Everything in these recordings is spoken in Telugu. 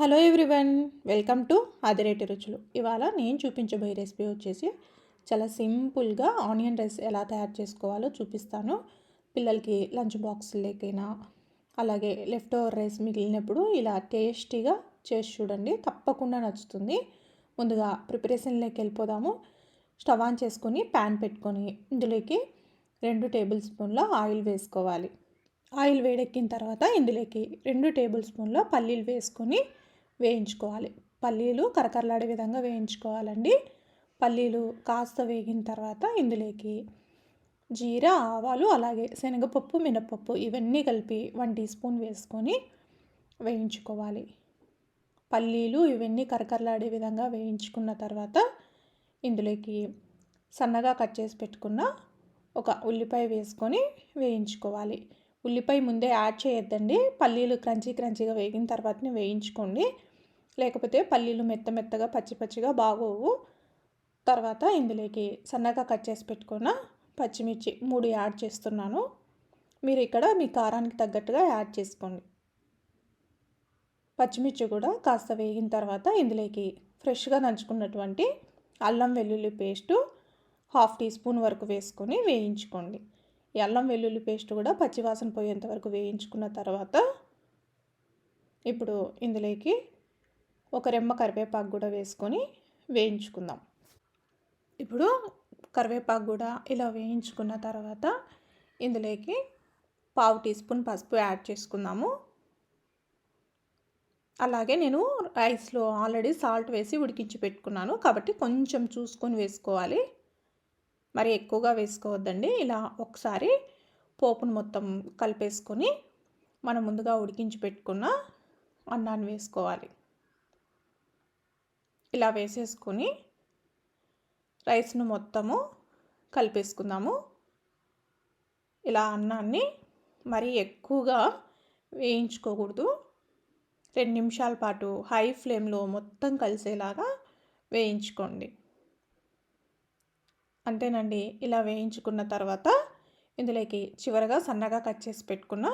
Hello everyone welcome to Adireti Ruchulu. ఇవాళ నేను చూపించబోయే రెసిపీ వచ్చేసి చాలా సింపుల్గా ఆనియన్ రైస్ ఎలా తయారు చేసుకోవాలో చూపిస్తాను. పిల్లలకి లంచ్ బాక్స్ లేకైనా అలాగే లెఫ్ట్ ఓవర్ రైస్ మిగిలినప్పుడు ఇలా టేస్టీగా చేసి చూడండి తప్పకుండా నచ్చుతుంది. ముందుగా ప్రిపరేషన్లోకి వెళ్ళిపోదాము. స్టవ్ ఆన్ చేసుకొని ప్యాన్ పెట్టుకొని ఇందులోకి రెండు టేబుల్ స్పూన్ల ఆయిల్ వేసుకోవాలి. ఆయిల్ వేడెక్కిన తర్వాత ఇందులోకి రెండు టేబుల్ స్పూన్ల పల్లీలు వేసుకొని వేయించుకోవాలి. పల్లీలు కరకరలాడే విధంగా వేయించుకోవాలండి. పల్లీలు కాస్త వేగిన తర్వాత ఇందులోకి జీరా ఆవాలు అలాగే శనగపప్పు మినపప్పు ఇవన్నీ కలిపి వన్ టీ స్పూన్ వేసుకొని వేయించుకోవాలి. పల్లీలు ఇవన్నీ కరకరలాడే విధంగా వేయించుకున్న తర్వాత ఇందులోకి సన్నగా కట్ చేసి పెట్టుకున్న ఒక ఉల్లిపాయ వేసుకొని వేయించుకోవాలి. ఉల్లిపాయ ముందే యాడ్ చేయొద్దండి. పల్లీలు క్రంచీ క్రంచీగా వేగిన తర్వాతనే వేయించుకోండి. లేకపోతే పల్లీలు మెత్త మెత్తగా పచ్చి పచ్చిగా బాగోవు. తర్వాత ఇందులోకి సన్నగా కట్ చేసి పెట్టుకున్న పచ్చిమిర్చి మూడు యాడ్ చేస్తున్నాను. మీరు ఇక్కడ మీ కారానికి తగ్గట్టుగా యాడ్ చేసుకోండి. పచ్చిమిర్చి కూడా కాస్త వేగిన తర్వాత ఇందులోకి ఫ్రెష్గా నంచుకున్నటువంటి అల్లం వెల్లుల్లి పేస్టు హాఫ్ టీ స్పూన్ వరకు వేసుకొని వేయించుకోండి. ఈ అల్లం వెల్లుల్లి పేస్ట్ కూడా పచ్చివాసన పోయేంత వరకు వేయించుకున్న తర్వాత ఇప్పుడు ఇందులోకి ఒక రెమ్మ కరివేపాకు కూడా వేసుకొని వేయించుకుందాం. ఇప్పుడు కరివేపాకు కూడా ఇలా వేయించుకున్న తర్వాత ఇందులోకి పావు టీ స్పూన్ పసుపు యాడ్ చేసుకుందాము. అలాగే నేను రైస్లో ఆల్రెడీ సాల్ట్ వేసి ఉడికించి పెట్టుకున్నాను కాబట్టి కొంచెం చూసుకొని వేసుకోవాలి. మరి ఎక్కువగా వేసుకోవద్దండి. ఇలా ఒకసారి పోపును మొత్తం కలిపేసుకొని మనం ముందుగా ఉడికించి పెట్టుకున్న అన్నాన్ని వేసుకోవాలి. ఇలా వేసేసుకొని రైస్ను మొత్తము కలిపేసుకుందాము. ఇలా అన్నాన్ని మరీ ఎక్కువగా వేయించుకోకూడదు. రెండు నిమిషాల పాటు హై ఫ్లేమ్లో మొత్తం కలిసేలాగా వేయించుకోండి. అంతేనండి ఇలా వేయించుకున్న తర్వాత ఇందులోకి చివరగా సన్నగా కట్ చేసి పెట్టుకున్న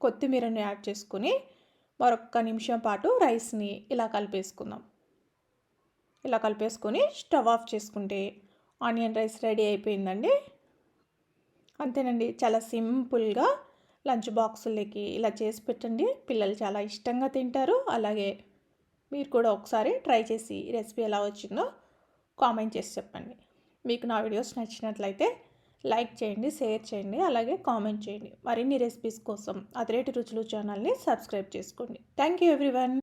కొత్తిమీరని యాడ్ చేసుకుని మరొక నిమిషం పాటు రైస్ని ఇలా కలిపేసుకుందాం. ఇలా కలిపేసుకొని స్టవ్ ఆఫ్ చేసుకుంటే ఆనియన్ రైస్ రెడీ అయిపోయిందండి. అంతేనండి చాలా సింపుల్గా లంచ్ బాక్సులకి ఇలా చేసి పెట్టండి. పిల్లలు చాలా ఇష్టంగా తింటారు. అలాగే మీరు కూడా ఒకసారి ట్రై చేసి రెసిపీ ఎలా వచ్చిందో కామెంట్ చేసి చెప్పండి. మీకు నా వీడియోస్ నచ్చినట్లయితే లైక్ చేయండి షేర్ చేయండి అలాగే కామెంట్ చేయండి. మరిన్ని రెసిపీస్ కోసం అదిరేటి రుచులు ఛానల్ని సబ్స్క్రైబ్ చేసుకోండి. Thank you everyone.